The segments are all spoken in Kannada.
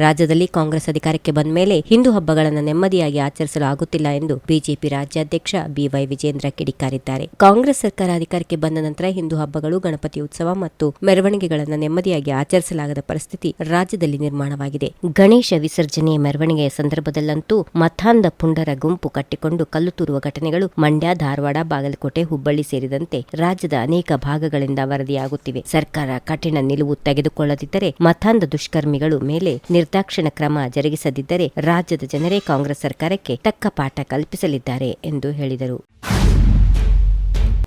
ರಾಜ್ಯದಲ್ಲಿ ಕಾಂಗ್ರೆಸ್ ಅಧಿಕಾರಕ್ಕೆ ಬಂದ ಮೇಲೆ ಹಿಂದೂ ಹಬ್ಬಗಳನ್ನು ನೆಮ್ಮದಿಯಾಗಿ ಆಚರಿಸಲು ಆಗುತ್ತಿಲ್ಲ ಎಂದು ಬಿಜೆಪಿ ರಾಜ್ಯಾಧ್ಯಕ್ಷ ಬಿವೈ ವಿಜೇಂದ್ರ ಕಿಡಿಕಾರಿದ್ದಾರೆ. ಕಾಂಗ್ರೆಸ್ ಸರ್ಕಾರ ಅಧಿಕಾರಕ್ಕೆ ಬಂದ ನಂತರ ಹಿಂದೂ ಹಬ್ಬಗಳು, ಗಣಪತಿ ಉತ್ಸವ ಮತ್ತು ಮೆರವಣಿಗೆಗಳನ್ನು ನೆಮ್ಮದಿಯಾಗಿ ಆಚರಿಸಲಾಗದ ಪರಿಸ್ಥಿತಿ ರಾಜ್ಯದಲ್ಲಿ ನಿರ್ಮಾಣವಾಗಿದೆ. ಗಣೇಶ ವಿಸರ್ಜನೆ ಮೆರವಣಿಗೆಯ ಸಂದರ್ಭದಲ್ಲಂತೂ ಮತಾಂಧ ಪುಂಡರ ಗುಂಪು ಕಟ್ಟಿಕೊಂಡು ಕಲ್ಲು ತೂರುವ ಘಟನೆಗಳು ಮಂಡ್ಯ, ಧಾರವಾಡ, ಬಾಗಲಕೋಟೆ, ಹುಬ್ಬಳ್ಳಿ ಸೇರಿದಂತೆ ರಾಜ್ಯದ ಅನೇಕ ಭಾಗಗಳಿಂದ ವರದಿಯಾಗುತ್ತಿವೆ. ಸರ್ಕಾರ ಕಠಿಣ ನಿಲುವು ತೆಗೆದುಕೊಳ್ಳದಿದ್ದರೆ ಮತಾಂಧ ದುಷ್ಕರ್ಮಿಗಳು ಮೇಲೆ ನಿರ್ದಾಕ್ಷಿಣ ಕ್ರಮ ಜರುಗಿಸದಿದ್ದರೆ ರಾಜ್ಯದ ಜನರೇ ಕಾಂಗ್ರೆಸ್ ಸರ್ಕಾರಕ್ಕೆ ತಕ್ಕ ಪಾಠ ಕಲ್ಪಿಸಲಿದ್ದಾರೆ ಎಂದು ಹೇಳಿದರು.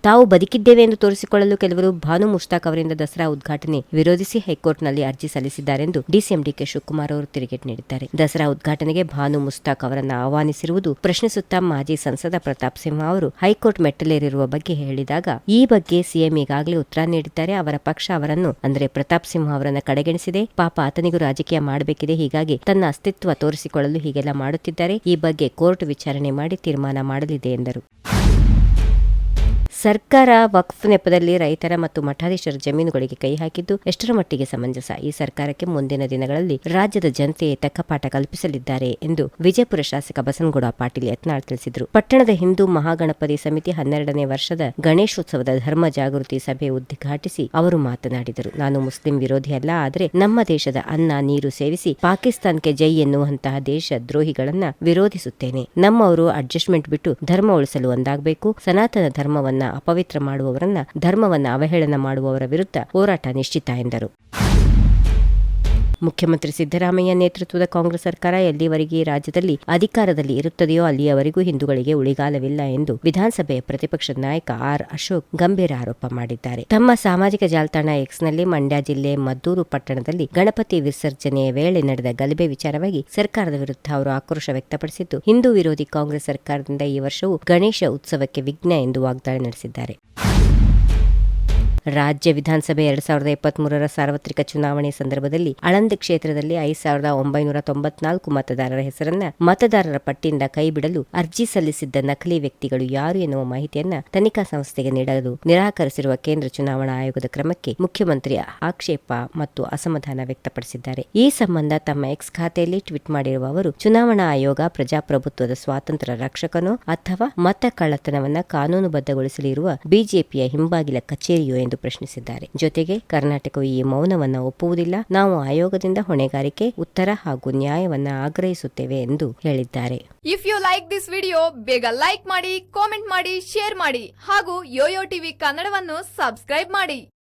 ತಾವು ಬದುಕಿದ್ದೇವೆ ಎಂದು ತೋರಿಸಿಕೊಳ್ಳಲು ಕೆಲವರು ಭಾನು ಮುಷ್ತಾಕ್ ಅವರಿಂದ ದಸರಾ ಉದ್ಘಾಟನೆ ವಿರೋಧಿಸಿ ಹೈಕೋರ್ಟ್ನಲ್ಲಿ ಅರ್ಜಿ ಸಲ್ಲಿಸಿದ್ದಾರೆಂದು ಡಿಸಿಎಂ ಡಿಕೆ ಶಿವಕುಮಾರ್ ಅವರು ತಿರುಗೇಟು ನೀಡಿದ್ದಾರೆ. ದಸರಾ ಉದ್ಘಾಟನೆಗೆ ಭಾನು ಮುಸ್ತಾಕ್ ಅವರನ್ನು ಆಹ್ವಾನಿಸಿರುವುದು ಪ್ರಶ್ನಿಸುತ್ತಾ ಮಾಜಿ ಸಂಸದ ಪ್ರತಾಪ್ ಸಿಂಹ ಅವರು ಹೈಕೋರ್ಟ್ ಮೆಟ್ಟಲೇರಿರುವ ಬಗ್ಗೆ ಹೇಳಿದಾಗ, ಈ ಬಗ್ಗೆ ಸಿಎಂ ಈಗಾಗಲೇ ಉತ್ತರ ನೀಡಿದ್ದಾರೆ. ಅವರ ಪಕ್ಷ ಅವರನ್ನು ಅಂದರೆ ಪ್ರತಾಪ್ ಸಿಂಹ ಅವರನ್ನು ಕಡೆಗಣಿಸಿದೆ. ಪಾಪ ಆತನಿಗೂ ರಾಜಕೀಯ ಮಾಡಬೇಕಿದೆ. ಹೀಗಾಗಿ ತನ್ನ ಅಸ್ತಿತ್ವ ತೋರಿಸಿಕೊಳ್ಳಲು ಹೀಗೆಲ್ಲ ಮಾಡುತ್ತಿದ್ದಾರೆ. ಈ ಬಗ್ಗೆ ಕೋರ್ಟ್ ವಿಚಾರಣೆ ಮಾಡಿ ತೀರ್ಮಾನ ಮಾಡಲಿದೆ ಎಂದರು. ಸರ್ಕಾರ ವಕ್ಫ್ ನೆಪದಲ್ಲಿ ರೈತರ ಮತ್ತು ಮಠಾಧೀಶರ ಜಮೀನುಗಳಿಗೆ ಕೈ ಹಾಕಿದ್ದು ಎಷ್ಟರ ಮಟ್ಟಿಗೆ ಸಮಂಜಸ? ಈ ಸರ್ಕಾರಕ್ಕೆ ಮುಂದಿನ ದಿನಗಳಲ್ಲಿ ರಾಜ್ಯದ ಜನತೆಯೇ ತಕ್ಕ ಪಾಠ ಕಲ್ಪಿಸಲಿದ್ದಾರೆ ಎಂದು ವಿಜಯಪುರ ಶಾಸಕ ಬಸನಗೌಡ ಪಾಟೀಲ್ ಯತ್ನಾಳ್ ತಿಳಿಸಿದರು. ಪಟ್ಟಣದ ಹಿಂದೂ ಮಹಾಗಣಪತಿ ಸಮಿತಿ ಹನ್ನೆರಡನೇ ವರ್ಷದ ಗಣೇಶೋತ್ಸವದ ಧರ್ಮ ಜಾಗೃತಿ ಸಭೆ ಉದ್ಘಾಟಿಸಿ ಅವರು ಮಾತನಾಡಿದರು. ನಾನು ಮುಸ್ಲಿಂ ವಿರೋಧಿ ಅಲ್ಲ, ಆದರೆ ನಮ್ಮ ದೇಶದ ಅನ್ನ, ನೀರು ಸೇವಿಸಿ ಪಾಕಿಸ್ತಾನಕ್ಕೆ ಜೈ ಎನ್ನುವಂತಹ ದೇಶ ದ್ರೋಹಿಗಳನ್ನ ವಿರೋಧಿಸುತ್ತೇನೆ. ನಮ್ಮವರು ಅಡ್ಜಸ್ಟ್ಮೆಂಟ್ ಬಿಟ್ಟು ಧರ್ಮ ಉಳಿಸಲು ಒಂದಾಗಬೇಕು. ಸನಾತನ ಧರ್ಮವನ್ನ ಅಪವಿತ್ರ ಮಾಡುವವರನ್ನ ಧರ್ಮವನ್ನು ಅವಹೇಳನ ಮಾಡುವವರ ವಿರುದ್ಧ ಹೋರಾಟ ನಿಶ್ಚಿತ ಎಂದರು. ಮುಖ್ಯಮಂತ್ರಿ ಸಿದ್ದರಾಮಯ್ಯ ನೇತೃತ್ವದ ಕಾಂಗ್ರೆಸ್ ಸರ್ಕಾರ ಎಲ್ಲಿವರೆಗೆ ರಾಜ್ಯದಲ್ಲಿ ಅಧಿಕಾರದಲ್ಲಿ ಇರುತ್ತದೆಯೋ ಅಲ್ಲಿಯವರೆಗೂ ಹಿಂದೂಗಳಿಗೆ ಉಳಿಗಾಲವಿಲ್ಲ ಎಂದು ವಿಧಾನಸಭೆಯ ಪ್ರತಿಪಕ್ಷದ ನಾಯಕ ಆರ್ ಅಶೋಕ್ ಗಂಭೀರ ಆರೋಪ ಮಾಡಿದ್ದಾರೆ. ತಮ್ಮ ಸಾಮಾಜಿಕ ಜಾಲತಾಣ ಎಕ್ಸ್ನಲ್ಲಿ ಮಂಡ್ಯ ಜಿಲ್ಲೆ ಮದ್ದೂರು ಪಟ್ಟಣದಲ್ಲಿ ಗಣಪತಿ ವಿಸರ್ಜನೆಯ ವೇಳೆ ನಡೆದ ಗಲಭೆ ವಿಚಾರವಾಗಿ ಸರ್ಕಾರದ ವಿರುದ್ಧ ಅವರು ಆಕ್ರೋಶ ವ್ಯಕ್ತಪಡಿಸಿದ್ದು, ಹಿಂದೂ ವಿರೋಧಿ ಕಾಂಗ್ರೆಸ್ ಸರ್ಕಾರದಿಂದ ಈ ವರ್ಷವೂ ಗಣೇಶ ಉತ್ಸವಕ್ಕೆ ವಿಘ್ನ ಎಂದು ವಾಗ್ದಾಳಿ ನಡೆಸಿದ್ದಾರೆ. ರಾಜ್ಯ ವಿಧಾನಸಭೆ ಎರಡ್ ಸಾವಿರದ ಇಪ್ಪತ್ಮೂರರ ಸಾರ್ವತ್ರಿಕ ಚುನಾವಣೆ ಸಂದರ್ಭದಲ್ಲಿ ಆಳಂದ ಕ್ಷೇತ್ರದಲ್ಲಿ ಐದು ಸಾವಿರದ ಒಂಬೈನೂರ ತೊಂಬತ್ನಾಲ್ಕು ಮತದಾರರ ಹೆಸರನ್ನ ಮತದಾರರ ಪಟ್ಟಿಯಿಂದ ಕೈಬಿಡಲು ಅರ್ಜಿ ಸಲ್ಲಿಸಿದ್ದ ನಕಲಿ ವ್ಯಕ್ತಿಗಳು ಯಾರು ಎನ್ನುವ ಮಾಹಿತಿಯನ್ನ ತನಿಖಾ ಸಂಸ್ಥೆಗೆ ನೀಡಲು ನಿರಾಕರಿಸಿರುವ ಕೇಂದ್ರ ಚುನಾವಣಾ ಆಯೋಗದ ಕ್ರಮಕ್ಕೆ ಮುಖ್ಯಮಂತ್ರಿ ಆಕ್ಷೇಪ ಮತ್ತು ಅಸಮಾಧಾನ ವ್ಯಕ್ತಪಡಿಸಿದ್ದಾರೆ. ಈ ಸಂಬಂಧ ತಮ್ಮ ಎಕ್ಸ್ ಖಾತೆಯಲ್ಲಿ ಟ್ವೀಟ್ ಮಾಡಿರುವ ಅವರು, ಚುನಾವಣಾ ಆಯೋಗ ಪ್ರಜಾಪ್ರಭುತ್ವದ ಸ್ವಾತಂತ್ರ್ಯ ರಕ್ಷಕನೋ ಅಥವಾ ಮತ ಕಳ್ಳತನವನ್ನ ಕಾನೂನುಬದ್ಧಗೊಳಿಸಲಿರುವ ಬಿಜೆಪಿಯ ಹಿಂಬಾಗಿಲ ಕಚೇರಿಯೋ ಎಂದು ಪ್ರಶ್ನಿಸಿದ್ದಾರೆ. ಜೊತೆಗೆ ಕರ್ನಾಟಕವು ಈ ಮೌನವನ್ನು ಒಪ್ಪುವುದಿಲ್ಲ. ನಾವು ಆಯೋಗದಿಂದ ಹೊಣೆಗಾರಿಕೆ, ಉತ್ತರ ಹಾಗೂ ನ್ಯಾಯವನ್ನ ಆಗ್ರಹಿಸುತ್ತೇವೆ ಎಂದು ಹೇಳಿದ್ದಾರೆ. If you like this video ಬೇಗ ಲೈಕ್ ಮಾಡಿ ಕಾಮೆಂಟ್ ಮಾಡಿ ಶೇರ್ ಮಾಡಿ ಹಾಗೂ ಯೋಯೋ ಟಿವಿ ಕನ್ನಡವನ್ನು ಸಬ್ಸ್ಕ್ರೈಬ್ ಮಾಡಿ.